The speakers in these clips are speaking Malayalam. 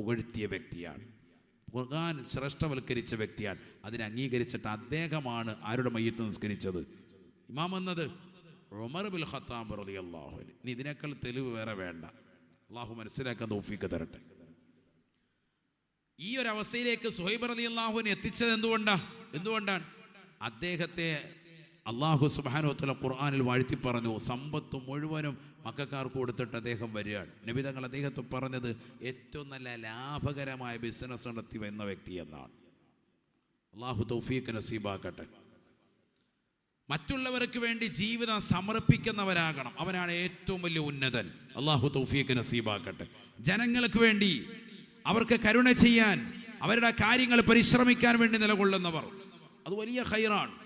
പുകഴ്ത്തിയ വ്യക്തിയാണ്. ഖുർആൻ ശ്രേഷ്ഠവൽക്കരിച്ച വ്യക്തിയാണ്. അതിനെ അംഗീകരിച്ചിട്ട് അദ്ദേഹമാണ് ആരുടെ മയ്യത്ത് നിസ്കരിച്ചത്? ഇമാം എന്നത് ഉമർ ബിൽ ഖത്താബ് റതി അള്ളാഹുവിന് ഇനി ഇതിനേക്കാൾ തെളിവ് വേറെ വേണ്ട. അള്ളാഹു മനസ്സിലാക്കാൻ തോഫീക്ക് തരട്ടെ. ഈ ഒരു അവസ്ഥയിലേക്ക് സുഹൈബ് അലി അള്ളാഹുവിനെ എത്തിച്ചത് എന്തുകൊണ്ടാണ് എന്തുകൊണ്ടാണ്? അദ്ദേഹത്തെ അള്ളാഹു സുബാനോത്തല ഖുർആാനിൽ വാഴ്ത്തി പറഞ്ഞു സമ്പത്ത് മുഴുവനും മക്കാർക്ക് കൊടുത്തിട്ട് അദ്ദേഹം വരികയാണ്. നബിതങ്ങൾ അദ്ദേഹത്തെ പറഞ്ഞത് ഏറ്റവും നല്ല ലാഭകരമായ ബിസിനസ് നടത്തി വന്ന വ്യക്തി എന്നാണ്. അള്ളാഹു തൗഫീഖ് നസീബാക്കട്ടെ. മറ്റുള്ളവർക്ക് വേണ്ടി ജീവിതം സമർപ്പിക്കുന്നവരാകണം. അവനാണ് ഏറ്റവും വലിയ ഉന്നതൻ. അള്ളാഹു തൗഫീഖ് നസീബാക്കട്ടെ. ജനങ്ങൾക്ക് വേണ്ടി അവർക്ക് കരുണ ചെയ്യാൻ അവരുടെ കാര്യങ്ങൾ പരിശ്രമിക്കാൻ വേണ്ടി നിലകൊള്ളുന്നവർ. അത് വലിയ ഹൈറാണ്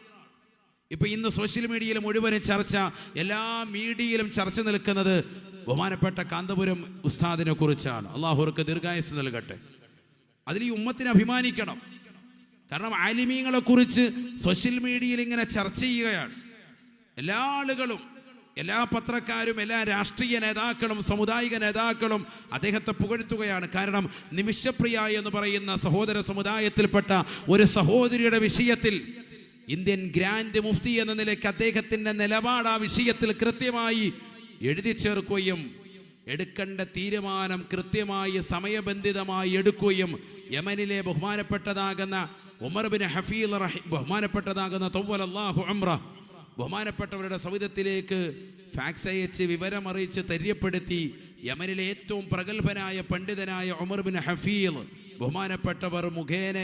ഇപ്പൊ ഇന്ന് സോഷ്യൽ മീഡിയയിൽ മുഴുവനും ചർച്ച എല്ലാ മീഡിയയിലും ചർച്ച നിൽക്കുന്നത് ബഹുമാനപ്പെട്ട കാന്തപുരം ഉസ്താദിനെ കുറിച്ചാണ്. അള്ളാഹുർക്ക് ദീർഘായുസ് നൽകട്ടെ. അതിൽ ഈ ഉമ്മത്തിനെ അഭിമാനിക്കണം. കാരണം ആലിമീങ്ങളെ കുറിച്ച് സോഷ്യൽ മീഡിയയിൽ ഇങ്ങനെ ചർച്ച ചെയ്യുകയാണ്. എല്ലാ ആളുകളും എല്ലാ പത്രക്കാരും എല്ലാ രാഷ്ട്രീയ നേതാക്കളും സമുദായിക നേതാക്കളും അദ്ദേഹത്തെ പുകഴ്ത്തുകയാണ്. കാരണം നിമിഷപ്രിയ എന്ന് പറയുന്ന സഹോദര സമുദായത്തിൽപ്പെട്ട ഒരു സഹോദരിയുടെ വിഷയത്തിൽ ഇന്ത്യൻ ഗ്രാൻഡ് മുഫ്തി എന്ന നിലയ്ക്ക് അദ്ദേഹത്തിന്റെ നിലപാട് ആ വിഷയത്തിൽ കൃത്യമായി എഴുതി ചേർക്കുകയും എടുക്കേണ്ട തീരുമാനം കൃത്യമായി സമയബന്ധിതമായി എടുക്കുകയും യമനിലെ ബഹുമാനപ്പെട്ടതാകുന്ന ഉമർ ബിൻ ഹഫീൽ റഹീം ബഹുമാനപ്പെട്ടതാകുന്ന അള്ളാഹു അമ്ര ബഹുമാനപ്പെട്ടവരുടെ സൗദത്തിലേക്ക് ഫാക്സ് അയച്ച് വിവരമറിയിച്ച് തെര്യപ്പെടുത്തി യമനിലെ ഏറ്റവും പ്രഗത്ഭനായ പണ്ഡിതനായ ഉമർ ബിൻ ഹഫീൽ ബഹുമാനപ്പെട്ടവർ മുഖേന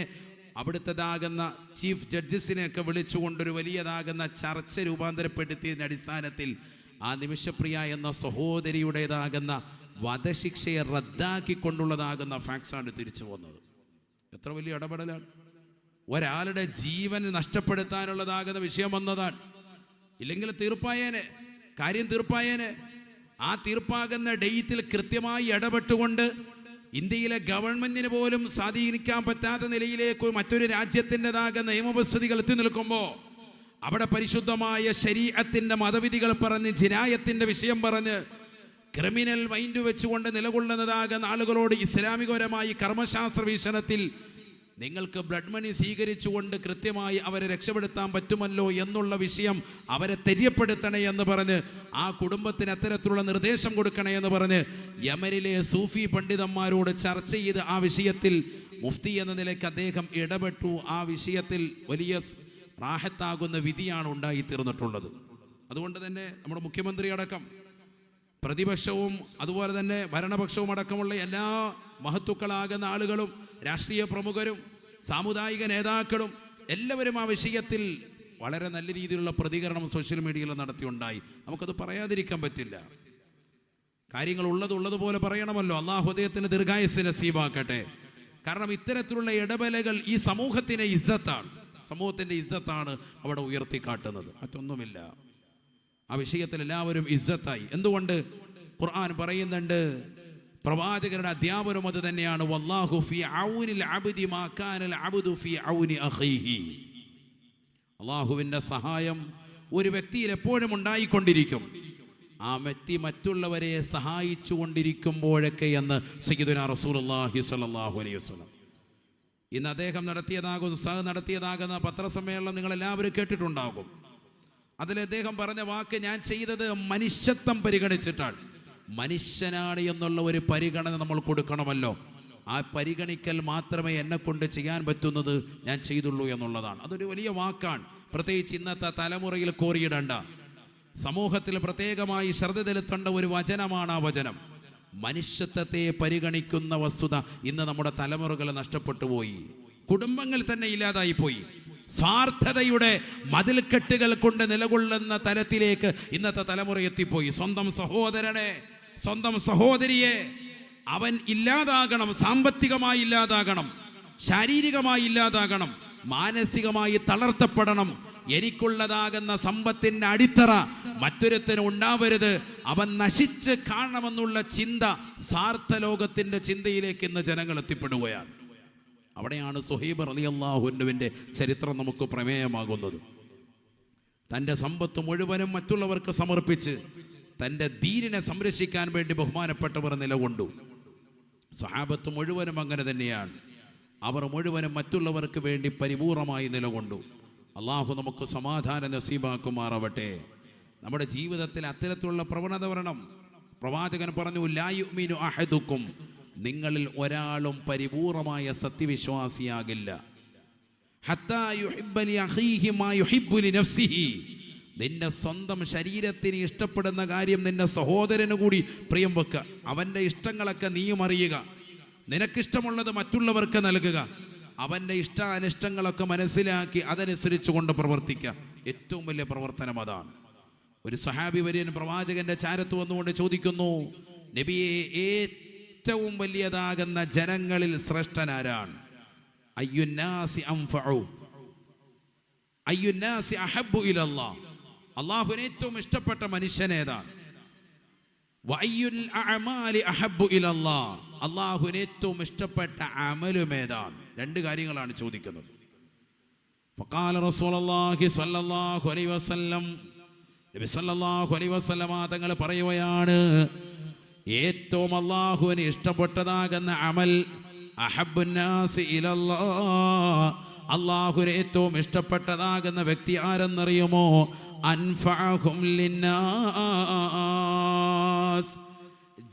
അവിടുത്തതാകുന്ന ചീഫ് ജഡ്ജസിനെയൊക്കെ വിളിച്ചുകൊണ്ടൊരു വലിയതാകുന്ന ചർച്ച രൂപാന്തരപ്പെടുത്തിയതിന്റെ അടിസ്ഥാനത്തിൽ ആ നിമിഷപ്രിയ എന്ന സഹോദരിയുടേതാകുന്ന വധശിക്ഷയെ റദ്ദാക്കിക്കൊണ്ടുള്ളതാകുന്ന ഫാക്സാണ് തിരിച്ചു പോകുന്നത്. എത്ര വലിയ ഇടപെടലാണ്. ഒരാളുടെ ജീവൻ നഷ്ടപ്പെടുത്താനുള്ളതാകുന്ന വിഷയം വന്നതാണ്. ഇല്ലെങ്കിൽ തീർപ്പായേനെ കാര്യം തീർപ്പായേനെ. ആ തീർപ്പാകുന്ന ഡേറ്റിൽ കൃത്യമായി ഇടപെട്ടുകൊണ്ട് ഇന്ത്യയിലെ ഗവൺമെന്റിന് പോലും സ്വാധീനിക്കാൻ പറ്റാത്ത നിലയിലേക്ക് മറ്റൊരു രാജ്യത്തിന്റെതാകെ നിയമവസ്ഥിതികൾ എത്തി നിൽക്കുമ്പോൾ അവിടെ പരിശുദ്ധമായ ശരീരത്തിന്റെ മതവിധികൾ പറഞ്ഞ് ജിനായത്തിന്റെ വിഷയം പറഞ്ഞ് ക്രിമിനൽ മൈൻഡ് വെച്ചുകൊണ്ട് നിലകൊള്ളുന്നതാകെ നാളുകളോട് ഇസ്ലാമികപരമായി കർമ്മശാസ്ത്ര വീക്ഷണത്തിൽ നിങ്ങൾക്ക് ബ്ലഡ് മണി സ്വീകരിച്ചുകൊണ്ട് കൃത്യമായി അവരെ രക്ഷപ്പെടുത്താൻ പറ്റുമല്ലോ എന്നുള്ള വിഷയം അവരെ തെര്യപ്പെടുത്തണേ എന്ന് പറഞ്ഞ് ആ കുടുംബത്തിന് അത്തരത്തിലുള്ള നിർദ്ദേശം കൊടുക്കണേ എന്ന് പറഞ്ഞ് യമനിലെ സൂഫി പണ്ഡിതന്മാരോട് ചർച്ച ചെയ്ത് ആ വിഷയത്തിൽ മുഫ്തി എന്ന നിലയ്ക്ക് അദ്ദേഹം ഇടപെട്ടു. ആ വിഷയത്തിൽ വലിയ റാഹത്താകുന്ന വിധിയാണ് ഉണ്ടായി തീർന്നിട്ടുള്ളത് അതുകൊണ്ട് തന്നെ നമ്മുടെ മുഖ്യമന്ത്രി അടക്കം പ്രതിപക്ഷവും അതുപോലെ തന്നെ ഭരണപക്ഷവും അടക്കമുള്ള എല്ലാ മഹത്തുക്കളാകുന്ന ആളുകളും രാഷ്ട്രീയ പ്രമുഖരും സാമുദായിക നേതാക്കളും എല്ലാവരും ആ വിഷയത്തിൽ വളരെ നല്ല രീതിയിലുള്ള പ്രതികരണം സോഷ്യൽ മീഡിയയിൽ നടത്തിയുണ്ടായി. നമുക്കത് പറയാതിരിക്കാൻ പറ്റില്ല. കാര്യങ്ങൾ ഉള്ളത് ഉള്ളതുപോലെ പറയണമല്ലോ. അള്ളാഹ് ഹൃദയത്തിന് ദീർഘായസിന് സീവാക്കട്ടെ കാരണം ഇത്തരത്തിലുള്ള ഇടപെലകൾ ഈ സമൂഹത്തിന്റെ ഇസ്സത്താണ്. സമൂഹത്തിന്റെ ഇസ്സത്താണ് അവിടെ ഉയർത്തിക്കാട്ടുന്നത്. മറ്റൊന്നുമില്ല ആ വിഷയത്തിൽ എല്ലാവരും ഇസ്സത്തായി. എന്തുകൊണ്ട്? ഖുർആൻ പറയുന്നുണ്ട് പ്രവാചകരുടെ അധ്യാപനം അത് തന്നെയാണ്. വല്ലാഹു ഫി ഔനിൽ അബ്ദി മാക്കാനൽ കാനൽ അബ്ദു ഫി ഔനി അഖീഹി. അള്ളാഹുവിന്റെ സഹായം ഒരു വ്യക്തിയിൽ എപ്പോഴും ഉണ്ടായിക്കൊണ്ടിരിക്കും. ആ വ്യക്തി മറ്റുള്ളവരെ സഹായിച്ചു കൊണ്ടിരിക്കുമ്പോഴൊക്കെ എന്ന് സയ്യിദുന റസൂലുള്ളാഹി സ്വല്ലല്ലാഹു അലൈഹി വസല്ലം. ഇന്ന് അദ്ദേഹം നടത്തിയതാകും സഹ നടത്തിയതാകുന്ന പത്രസമ്മേളനം നിങ്ങൾ എല്ലാവരും കേട്ടിട്ടുണ്ടാകും. അതിൽ അദ്ദേഹം പറഞ്ഞ വാക്ക് ഞാൻ ചെയ്തത് മനുഷ്യത്വം പരിഗണിച്ചിട്ടാണ്. മനുഷ്യനാണ് എന്നുള്ള ഒരു പരിഗണന നമ്മൾ കൊടുക്കണമല്ലോ. ആ പരിഗണിക്കൽ മാത്രമേ എന്നെ കൊണ്ട് ചെയ്യാൻ പറ്റുന്നത് ഞാൻ ചെയ്തുള്ളൂ എന്നുള്ളതാണ്. അതൊരു വലിയ വാക്കാണ്. പ്രത്യേകിച്ച് ഇന്നത്തെ തലമുറയിൽ കോറിയിടണ്ട. സമൂഹത്തിൽ പ്രത്യേകമായി ശ്രദ്ധ ചെലുത്തേണ്ട ഒരു വചനമാണ് ആ വചനം. മനുഷ്യത്വത്തെ പരിഗണിക്കുന്ന വസ്തുത ഇന്ന് നമ്മുടെ തലമുറകൾ നഷ്ടപ്പെട്ടു പോയി. കുടുംബങ്ങൾ തന്നെ ഇല്ലാതായി പോയി. സ്വാർത്ഥതയുടെ മതിൽക്കെട്ടുകൾ കൊണ്ട് നിലകൊള്ളുന്ന തലത്തിലേക്ക് ഇന്നത്തെ തലമുറ എത്തിപ്പോയി. സ്വന്തം സഹോദരനെ സ്വന്തം സഹോദരിയെ അവൻ ഇല്ലാതാകണം സാമ്പത്തികമായി ഇല്ലാതാകണം ശാരീരികമായി ഇല്ലാതാകണം മാനസികമായി തളർത്തപ്പെടണം. എനിക്കുള്ളതാകുന്ന സമ്പത്തിന്റെ അടിത്തറ മറ്റൊരുത്തിന് ഉണ്ടാവരുത്. അവൻ നശിച്ച് കാണണമെന്നുള്ള ചിന്ത സാർത്ഥ ലോകത്തിന്റെ ചിന്തയിലേക്ക് ഇന്ന് ജനങ്ങൾ എത്തിപ്പെടുകയാണ്. അവിടെയാണ് സുഹൈബ് അലി അള്ളാഹുവിന്റെ ചരിത്രം നമുക്ക് പ്രമേയമാകുന്നത്. തന്റെ സമ്പത്ത് മുഴുവനും മറ്റുള്ളവർക്ക് സമർപ്പിച്ച് തന്റെ ധീരനെ സംരക്ഷിക്കാൻ വേണ്ടി ബഹുമാനപ്പെട്ടവർ നിലകൊണ്ടു. സഹാബത്ത് മുഴുവനും അങ്ങനെ തന്നെയാണ്. അവർ മുഴുവനും മറ്റുള്ളവർക്ക് വേണ്ടി പരിപൂർണമായി നിലകൊണ്ടു. അള്ളാഹു നമുക്ക് സമാധാനം നസീബാക്കുമാറാവട്ടെ. നമ്മുടെ ജീവിതത്തിൽ അത്തരത്തിലുള്ള പ്രവണത വരണം. പ്രവാചകൻ പറഞ്ഞു ലായുമീനു അഹദുക്കും. നിങ്ങളിൽ ഒരാളും പരിപൂർണമായ സത്യവിശ്വാസിയാകില്ല. ഹത്താ യുഹിബ്ബ ലി അഖീഹി മാ യുഹിബ്ബു ലി നഫ്സിഹി. നിന്റെ സ്വന്തം ശരീരത്തിന് ഇഷ്ടപ്പെടുന്ന കാര്യം നിന്റെ സഹോദരന് കൂടി പ്രിയം വെക്കുക. അവന്റെ ഇഷ്ടങ്ങളൊക്കെ നീയും അറിയുക. നിനക്കിഷ്ടമുള്ളത് മറ്റുള്ളവർക്ക് നൽകുക. അവന്റെ ഇഷ്ടാനിഷ്ടങ്ങളൊക്കെ മനസ്സിലാക്കി അതനുസരിച്ച് കൊണ്ട് പ്രവർത്തിക്കുക. ഏറ്റവും വലിയ പ്രവർത്തനം അതാണ്. ഒരു സഹാബി വര്യൻ പ്രവാചകന്റെ ചാരത്ത് വന്നുകൊണ്ട് ചോദിക്കുന്നു നബിയെ ഏറ്റവും വലിയതാകുന്ന ജനങ്ങളിൽ ശ്രേഷ്ഠനാരാണ്? അയ്യുന്നാസി അംഫഉ. അയ്യുന്നാസി അഹബ്ബു ഇലല്ലാഹ് അള്ളാഹുവിന് ഏറ്റവും ഇഷ്ടപ്പെട്ട മനുഷ്യനേതാണ് അള്ളാഹുവിന് ഏറ്റവും ഇഷ്ടപ്പെട്ട അമലും ഏതാണ്? രണ്ട് കാര്യങ്ങളാണ് ചോദിക്കുന്നത്. തങ്ങൾ പറയുകയാണ് ഏറ്റവും അള്ളാഹുവിന് ഇഷ്ടപ്പെട്ടതാകുന്ന അമൽ അഹബ്ബുന്നാസി ഇലല്ലാഹ് അള്ളാഹുവിന് ഏറ്റവും ഇഷ്ടപ്പെട്ടതാകുന്ന വ്യക്തി ആരെന്നറിയുമോ? ലിന്നാസ്.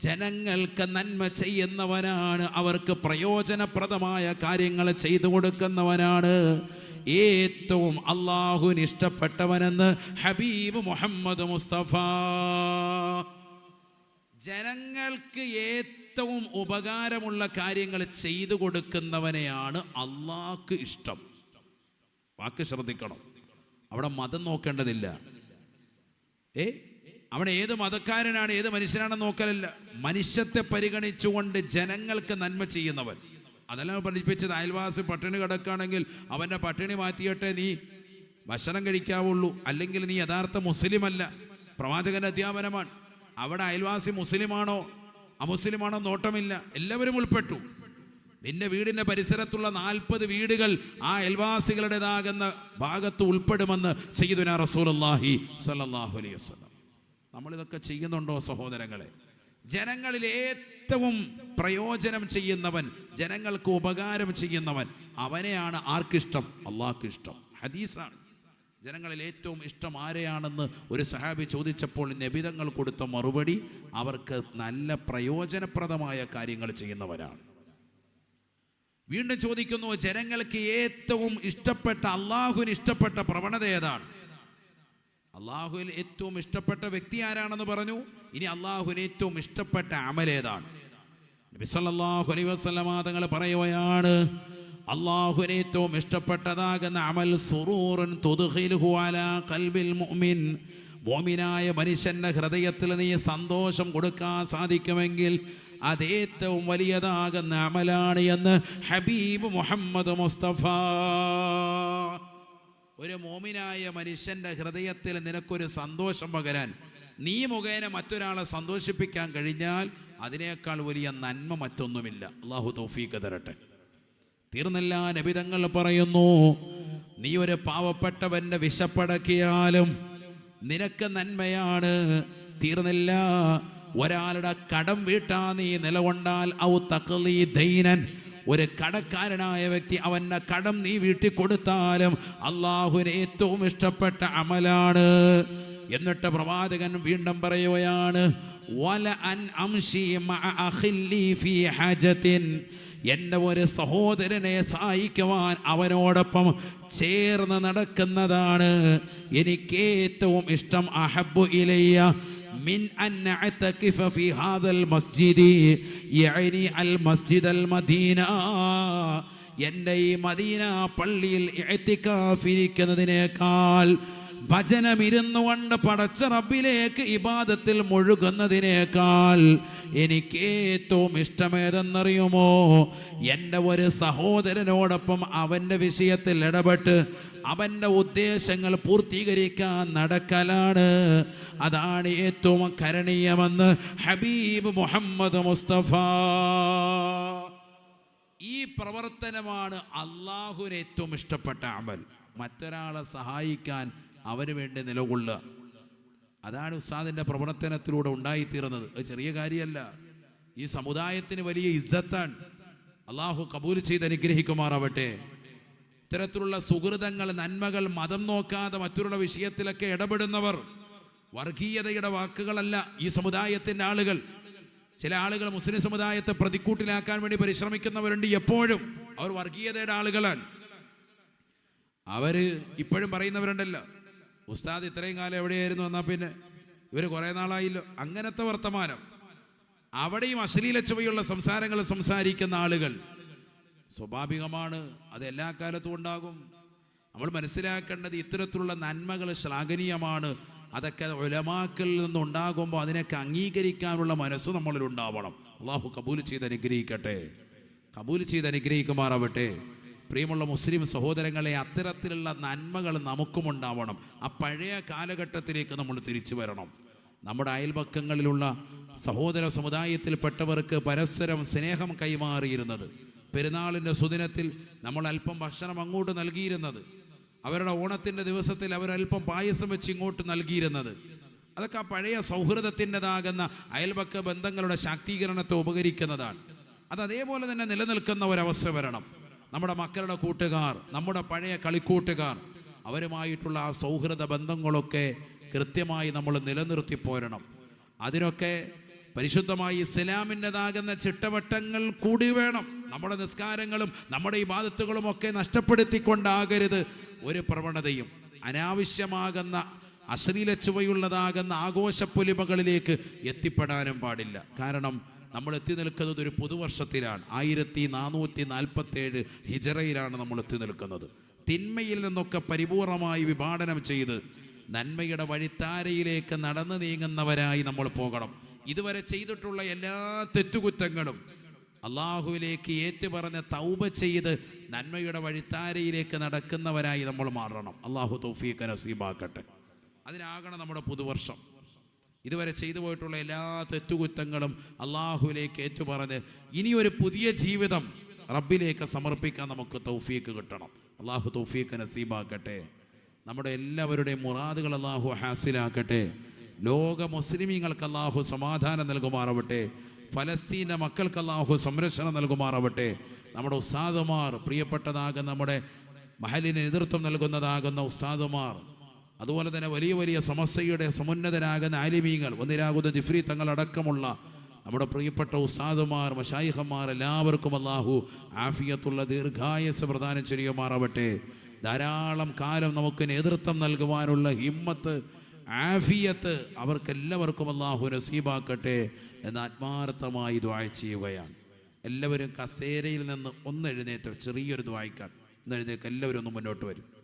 ജനങ്ങൾക്ക് നന്മ ചെയ്യുന്നവനാണ് അവർക്ക് പ്രയോജനപ്രദമായ കാര്യങ്ങൾ ചെയ്തു കൊടുക്കുന്നവനാണ് ഏറ്റവും അള്ളാഹുവിന് ഇഷ്ടപ്പെട്ടവനെന്ന് ഹബീബ് മുഹമ്മദ് മുസ്തഫ. ജനങ്ങൾക്ക് ഏറ്റവും ഉപകാരമുള്ള കാര്യങ്ങൾ ചെയ്തു കൊടുക്കുന്നവനെയാണ് അള്ളാഹ്ക്ക് ഇഷ്ടം. വാക്ക് ശ്രദ്ധിക്കണം. അവിടെ മതം നോക്കേണ്ടതില്ല. ഏ? അവിടെ ഏത് മതക്കാരനാണ് ഏത് മനുഷ്യനാണെന്ന് നോക്കലല്ല. മനുഷ്യത്തെ പരിഗണിച്ചുകൊണ്ട് ജനങ്ങൾക്ക് നന്മ ചെയ്യുന്നവൻ. അതെല്ലാം പഠിപ്പിച്ചത് അയൽവാസി പട്ടിണി കിടക്കുകയാണെങ്കിൽ അവന്റെ പട്ടിണി മാറ്റിയിട്ടെ നീ ഭക്ഷണം കഴിക്കാവുള്ളൂ. അല്ലെങ്കിൽ നീ യഥാർത്ഥ മുസ്ലിമല്ല പ്രവാചകന്റെ അധ്യാപനമാണ്. അവിടെ അയൽവാസി മുസ്ലിമാണോ അമുസ്ലിമാണോ നോട്ടമില്ല. എല്ലാവരും ഉൾപ്പെട്ടു. നിന്റെ വീടിന്റെ പരിസരത്തുള്ള നാൽപ്പത് വീടുകൾ ആ അയൽവാസികളുടേതാകുന്ന ഭാഗത്ത് ഉൾപ്പെടുമെന്ന് സയ്യിദുന റസൂലുള്ളാഹി സ്വല്ലല്ലാഹു അലൈഹി വസ്ലം നമ്മളിതൊക്കെ ചെയ്യുന്നുണ്ടോ സഹോദരങ്ങളെ? ജനങ്ങളിൽ ഏറ്റവും പ്രയോജനം ചെയ്യുന്നവൻ ജനങ്ങൾക്ക് ഉപകാരം ചെയ്യുന്നവൻ അവനെയാണ് ആർക്കിഷ്ടം? അള്ളാഹ്ക്ക് ഇഷ്ടം ഹദീസാണ്. ജനങ്ങളിൽ ഏറ്റവും ഇഷ്ടം ആരെയാണെന്ന് ഒരു സഹാബി ചോദിച്ചപ്പോൾ നബിതങ്ങൾ കൊടുത്ത മറുപടി അവർക്ക് നല്ല പ്രയോജനപ്രദമായ കാര്യങ്ങൾ ചെയ്യുന്നവരാണ്. വീണ്ടും ചോദിക്കുന്നു ജനങ്ങൾക്ക് ഏറ്റവും ഇഷ്ടപ്പെട്ട അള്ളാഹുവിന് ഇഷ്ടപ്പെട്ട പ്രവണത ഏതാണ്? അള്ളാഹുവിൽ ഏറ്റവും ഇഷ്ടപ്പെട്ട വ്യക്തി ആരാണെന്ന് പറഞ്ഞു? ഇനി അള്ളാഹുവിന് ഏറ്റവും ഇഷ്ടപ്പെട്ട അമൽ ഏതാണ്? നബി സല്ലല്ലാഹു അലൈഹി വസല്ലമ തങ്ങൾ പറയുകയാണ് അള്ളാഹുവിന് ഏറ്റവും ഇഷ്ടപ്പെട്ടതാകുന്ന അമൽ ഖൽബിൽ മുഅ്മിൻ. മോമിനായ മനുഷ്യന്റെ ഹൃദയത്തിൽ നീ സന്തോഷം കൊടുക്കാൻ സാധിക്കുമെങ്കിൽ അത് ഏറ്റവും വലിയതാകുന്ന അമലാണ് എന്ന് ഹബീബ് മുഹമ്മദ് മുസ്തഫ. ഒരു മോമിനായ മനുഷ്യന്റെ ഹൃദയത്തിൽ നിനക്കൊരു സന്തോഷം പകരാൻ നീ മുഖേന മറ്റൊരാളെ സന്തോഷിപ്പിക്കാൻ കഴിഞ്ഞാൽ അതിനേക്കാൾ വലിയ നന്മ മറ്റൊന്നുമില്ല. അള്ളാഹു തൗഫീക്ക് തരട്ടെ. തീർന്നില്ല നബിതങ്ങൾ പറയുന്നു നീ ഒരു പാവപ്പെട്ടവന്റെ വിശപ്പടക്കിയാലും നിനക്ക് നന്മയാണ്. തീർന്നില്ല ഒരാളുടെ കടം വീട്ടാ നീ നിലകൊണ്ടാൽ ഔ തഖ്ലീ ദൈനൻ. ഒരു കടക്കാരനായ വ്യക്തി അവന്റെ കടം നീ വീട്ടിൽ കൊടുത്താലും അള്ളാഹുവിന് ഏറ്റവും ഇഷ്ടപ്പെട്ട അമലാണ്. എന്നിട്ട് പ്രവാചകൻ വീണ്ടും പറയുകയാണ് വല അൻ എന്റെ ഒരു സഹോദരനെ സഹായിക്കുവാൻ അവനോടൊപ്പം ചേർന്ന് നടക്കുന്നതാണ് എനിക്കേറ്റവും ഇഷ്ടം. അഹബു ഇലയ്യ من أن أعتكف في هذا المسجد يعني المسجد المدينة എൻ്റെ ഈ മദീന പള്ളിയിൽ എത്തിക്കാഫിരിക്കുന്നതിനേക്കാൾ ഭജനം ഇരുന്നു കൊണ്ട് പടച്ച റബ്ബിലേക്ക് ഇബാദത്തിൽ മുഴുകുന്നതിനേക്കാൾ എനിക്ക് ഏറ്റവും ഇഷ്ടമേതെന്നറിയുമോ? എന്റെ ഒരു സഹോദരനോടൊപ്പം അവന്റെ വിഷയത്തിൽ ഇടപെട്ട് അവന്റെ ഉദ്ദേശങ്ങൾ പൂർത്തീകരിക്കാൻ നടക്കലാണ്. അതാണ് ഏറ്റവും കരണീയമെന്ന് ഹബീബ് മുഹമ്മദ് മുസ്തഫ. ഈ പ്രവർത്തനമാണ് അള്ളാഹുവിന് ഏറ്റവും ഇഷ്ടപ്പെട്ട അമൽ. മറ്റൊരാളെ സഹായിക്കാൻ അവന് വേണ്ടി നിലകൊള്ളുക. അതാണ് ഉസ്താദിന്റെ പ്രവർത്തനത്തിലൂടെ ഉണ്ടായിത്തീർന്നത്. അത് ചെറിയ കാര്യമല്ല. ഈ സമുദായത്തിന് വലിയ ഇജ്ജത്താണ്. അള്ളാഹു കബൂൽ ചെയ്ത് അനുഗ്രഹിക്കുമാറാവട്ടെ. ഇത്തരത്തിലുള്ള സുഹൃതങ്ങൾ നന്മകൾ മതം നോക്കാതെ മറ്റുള്ള വിഷയത്തിലൊക്കെ ഇടപെടുന്നവർ വർഗീയതയുടെ വാക്കുകളല്ല ഈ സമുദായത്തിന്റെ ആളുകൾ. ചില ആളുകൾ മുസ്ലിം സമുദായത്തെ പ്രതിക്കൂട്ടിലാക്കാൻ വേണ്ടി പരിശ്രമിക്കുന്നവരുണ്ട് എപ്പോഴും. അവർ വർഗീയതയുടെ ആളുകളാണ്. അവർ ഇപ്പോഴും പറയുന്നവരുണ്ടല്ലോ ഉസ്താദ് ഇത്രയും കാലം എവിടെയായിരുന്നു? എന്നാൽ പിന്നെ ഇവർ കുറേ നാളായില്ലോ. അങ്ങനത്തെ വർത്തമാനം. അവിടെയും അശ്ലീല ചുവയുള്ള സംസാരങ്ങൾ സംസാരിക്കുന്ന ആളുകൾ സ്വാഭാവികമാണ്. അത് എല്ലാ കാലത്തും ഉണ്ടാകും. നമ്മൾ മനസ്സിലാക്കേണ്ടത് ഇത്തരത്തിലുള്ള നന്മകൾ ശ്ലാഘനീയമാണ്. അതൊക്കെ ഉലമാക്കളിൽ നിന്നുണ്ടാകുമ്പോൾ അതിനൊക്കെ അംഗീകരിക്കാനുള്ള മനസ്സ് നമ്മളിൽ ഉണ്ടാവണം. അള്ളാഹു കബൂൽ ചെയ്ത് അനുഗ്രഹിക്കട്ടെ. കബൂൽ ചെയ്ത് അനുഗ്രഹിക്കുമാറാവട്ടെ. പ്രിയമുള്ള മുസ്ലിം സഹോദരങ്ങളെ അത്തരത്തിലുള്ള നന്മകൾ നമുക്കും ഉണ്ടാവണം ആ പഴയ കാലഘട്ടത്തിലേക്ക് നമ്മൾ തിരിച്ചു വരണം. നമ്മുടെ അയൽപക്കങ്ങളിലുള്ള സഹോദര സമുദായത്തിൽപ്പെട്ടവർക്ക് പരസ്പരം സ്നേഹം കൈമാറിയിരുന്നത്. പെരുന്നാളിന്റെ സുദിനത്തിൽ നമ്മൾ അല്പം ഭക്ഷണം അങ്ങോട്ട് നൽകിയിരുന്നത്. അവരുടെ ഓണത്തിന്റെ ദിവസത്തിൽ അവരല്പം പായസം വെച്ച് ഇങ്ങോട്ട് നൽകിയിരുന്നത്. അതൊക്കെ ആ പഴയ സൗഹൃദത്തിന്റെതാകുന്ന അയൽപക്ക ബന്ധങ്ങളുടെ ശാക്തീകരണത്തെ ഉപകരിക്കുന്നതാണ്. അത് അതേപോലെ തന്നെ നിലനിൽക്കുന്ന ഒരവസ്ഥ വരണം. നമ്മുടെ മക്കളുടെ കൂട്ടുകാർ നമ്മുടെ പഴയ കളിക്കൂട്ടുകാർ അവരുമായിട്ടുള്ള ആ സൗഹൃദ ബന്ധങ്ങളൊക്കെ കൃത്യമായി നമ്മൾ നിലനിർത്തി പോരണം. അതിനൊക്കെ പരിശുദ്ധമായി ഇസ്ലാമിന്റെതാകുന്ന ചിട്ടവട്ടങ്ങൾ കൂടി വേണം. നമ്മുടെ നിസ്കാരങ്ങളും നമ്മുടെ ഈ ബാധത്തുകളും ഒക്കെ നഷ്ടപ്പെടുത്തിക്കൊണ്ടാകരുത്. ഒരു പ്രവണതയും അനാവശ്യമാകുന്ന അശ്ലീല ചുവയുള്ളതാകുന്ന ആഘോഷപ്പൊലിമകളിലേക്ക് എത്തിപ്പെടാനും പാടില്ല. കാരണം നമ്മൾ എത്തി നിൽക്കുന്നത് ഒരു പുതുവർഷത്തിലാണ്. ആയിരത്തി നാനൂറ്റി നാൽപ്പത്തേഴ് ഹിജറയിലാണ് നമ്മൾ എത്തി നിൽക്കുന്നത്. തിന്മയിൽ നിന്നൊക്കെ പരിപൂർണമായി വിഭാടനം ചെയ്ത് നന്മയുടെ വഴിത്താരയിലേക്ക് നടന്നു നീങ്ങുന്നവരായി നമ്മൾ പോകണം. ഇതുവരെ ചെയ്തിട്ടുള്ള എല്ലാ തെറ്റുകുറ്റങ്ങളും അള്ളാഹുവിലേക്ക് ഏറ്റുപറഞ്ഞ് തൗബ ചെയ്ത് നന്മയുടെ വഴിത്താരയിലേക്ക് നടക്കുന്നവരായി നമ്മൾ മാറണം. അള്ളാഹു തൗഫീഖ് നസീബാക്കട്ടെ. അതിനാകണം നമ്മുടെ പുതുവർഷം. ഇതുവരെ ചെയ്തു പോയിട്ടുള്ള എല്ലാ തെറ്റുകുറ്റങ്ങളും അള്ളാഹുവിലേക്ക് ഏറ്റുപറഞ്ഞ് ഇനിയൊരു പുതിയ ജീവിതം റബ്ബിലേക്ക് സമർപ്പിക്കാൻ നമുക്ക് തൗഫീക്ക് കിട്ടണം. അള്ളാഹു തൗഫീക്ക് നസീബാക്കട്ടെ. നമ്മുടെ എല്ലാവരുടെയും മുറാദുകൾ അള്ളാഹു ഹാസിലാക്കട്ടെ. ലോക മുസ്ലിമീങ്ങൾക്ക് അള്ളാഹു സമാധാനം നൽകുമാറാവട്ടെ. ഫലസ്തീന്റെ മക്കൾക്ക് അള്ളാഹു സംരക്ഷണം നൽകുമാറാവട്ടെ. നമ്മുടെ ഉസ്താദുമാർ പ്രിയപ്പെട്ടതാകുന്ന നമ്മുടെ മഹലിന് നേതൃത്വം നൽകുന്നതാകുന്ന ഉസ്താദുമാർ അതുപോലെ തന്നെ വലിയ വലിയ സമസ്യയുടെ സമുന്നതരാകുന്ന ആലിമീങ്ങൾ ഒന്നിരാകുന്ന ജിഫ്രി തങ്ങളടക്കമുള്ള നമ്മുടെ പ്രിയപ്പെട്ട ഉസ്താദുമാർ മഷായിഹന്മാർ എല്ലാവർക്കും അള്ളാഹു ആഫിയത്തുള്ള ദീർഘായസ് പ്രദാനം ചെയ്യുമാറാവട്ടെ. ധാരാളം കാലം നമുക്ക് നേതൃത്വം നൽകുവാനുള്ള ഹിമ്മത്ത് ആഫിയത്ത് അവർക്കെല്ലാവർക്കും അള്ളാഹു നസീബാക്കട്ടെ എന്ന് ആത്മാർത്ഥമായി ദ്വായ ചെയ്യുകയാണ്. എല്ലാവരും കസേരയിൽ നിന്ന് ഒന്ന് എഴുന്നേറ്റ് ചെറിയൊരു ദ്വായിക്കാൻ ഒന്ന് എഴുന്നേക്ക് എല്ലാവരും ഒന്ന് മുന്നോട്ട് വരും.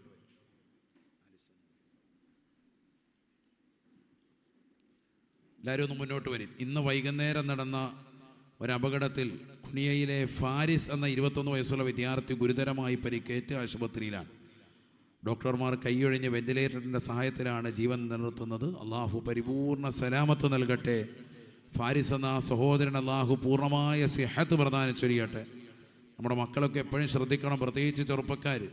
എല്ലാവരും ഒന്ന് മുന്നോട്ട് വരും. ഇന്ന് വൈകുന്നേരം നടന്ന ഒരപകടത്തിൽ കുണിയയിലെ ഫാരിസ് എന്ന ഇരുപത്തൊന്ന് വയസ്സുള്ള വിദ്യാർത്ഥി ഗുരുതരമായി പരിക്കേറ്റ് ആശുപത്രിയിലാണ്. ഡോക്ടർമാർ കൈയൊഴിഞ്ഞ് വെന്റിലേറ്ററിന്റെ സഹായത്തിലാണ് ജീവൻ നിലനിർത്തുന്നത്. അള്ളാഹു പരിപൂർണ സലാമത്ത് നൽകട്ടെ. ഫാരിസ് എന്ന സഹോദരൻ അള്ളാഹു പൂർണമായ സിഹത്ത് പ്രദാനം ചൊരിയട്ടെ നമ്മുടെ മക്കളൊക്കെ എപ്പോഴും ശ്രദ്ധിക്കണം. പ്രത്യേകിച്ച് ചെറുപ്പക്കാർ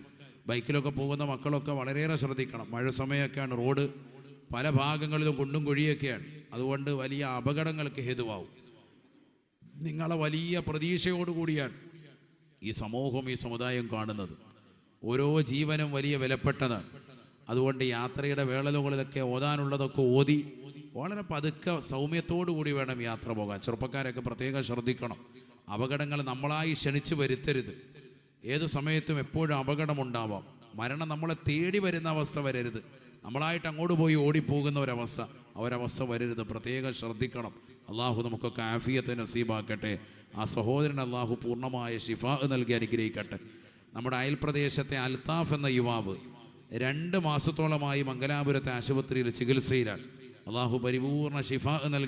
ബൈക്കിലൊക്കെ പോകുന്ന മക്കളൊക്കെ വളരെയേറെ ശ്രദ്ധിക്കണം. മഴ സമയമൊക്കെയാണ് റോഡ്. പല ഭാഗങ്ങളിലും കുണ്ടും കുഴിയൊക്കെയാണ്. അതുകൊണ്ട് വലിയ അപകടങ്ങൾക്ക് ഹേതുവാകും നിങ്ങളെ വലിയ പ്രതീക്ഷയോടുകൂടിയാണ് ഈ സമൂഹം ഈ സമുദായം കാണുന്നത്. ഓരോ ജീവനും വലിയ വിലപ്പെട്ടതാണ്. അതുകൊണ്ട് യാത്രയുടെ വേളലുകളിലൊക്കെ ഓതാനുള്ളതൊക്കെ ഓതി വളരെ പതുക്കെ സൗമ്യത്തോടു കൂടി വേണം യാത്ര പോകാൻ. ചെറുപ്പക്കാരൊക്കെ പ്രത്യേകം ശ്രദ്ധിക്കണം. അപകടങ്ങൾ നമ്മളായി ക്ഷണിച്ചു വരുത്തരുത്. ഏത് സമയത്തും എപ്പോഴും അപകടമുണ്ടാവാം. മരണം നമ്മളെ തേടി വരുന്ന അവസ്ഥ വരരുത്. നമ്മളായിട്ട് അങ്ങോട്ട് പോയി ഓടിപ്പോകുന്ന ഒരവസ്ഥ ഒരവസ്ഥ വരരുത്. പ്രത്യേകം ശ്രദ്ധിക്കണം. അള്ളാഹു നമുക്കൊക്കെ ആഫിയത്തെ നസീബാക്കട്ടെ. ആ സഹോദരൻ അള്ളാഹു പൂർണമായ ഷിഫാ നൽകി അനുഗ്രഹിക്കട്ടെ. നമ്മുടെ അയൽപ്രദേശത്തെ അൽത്താഫ് എന്ന യുവാവ് രണ്ട് മാസത്തോളമായി മംഗലാപുരത്തെ ആശുപത്രിയിൽ ചികിത്സയിലാണ്. അള്ളാഹു പരിപൂർണ ഷിഫാ നൽകി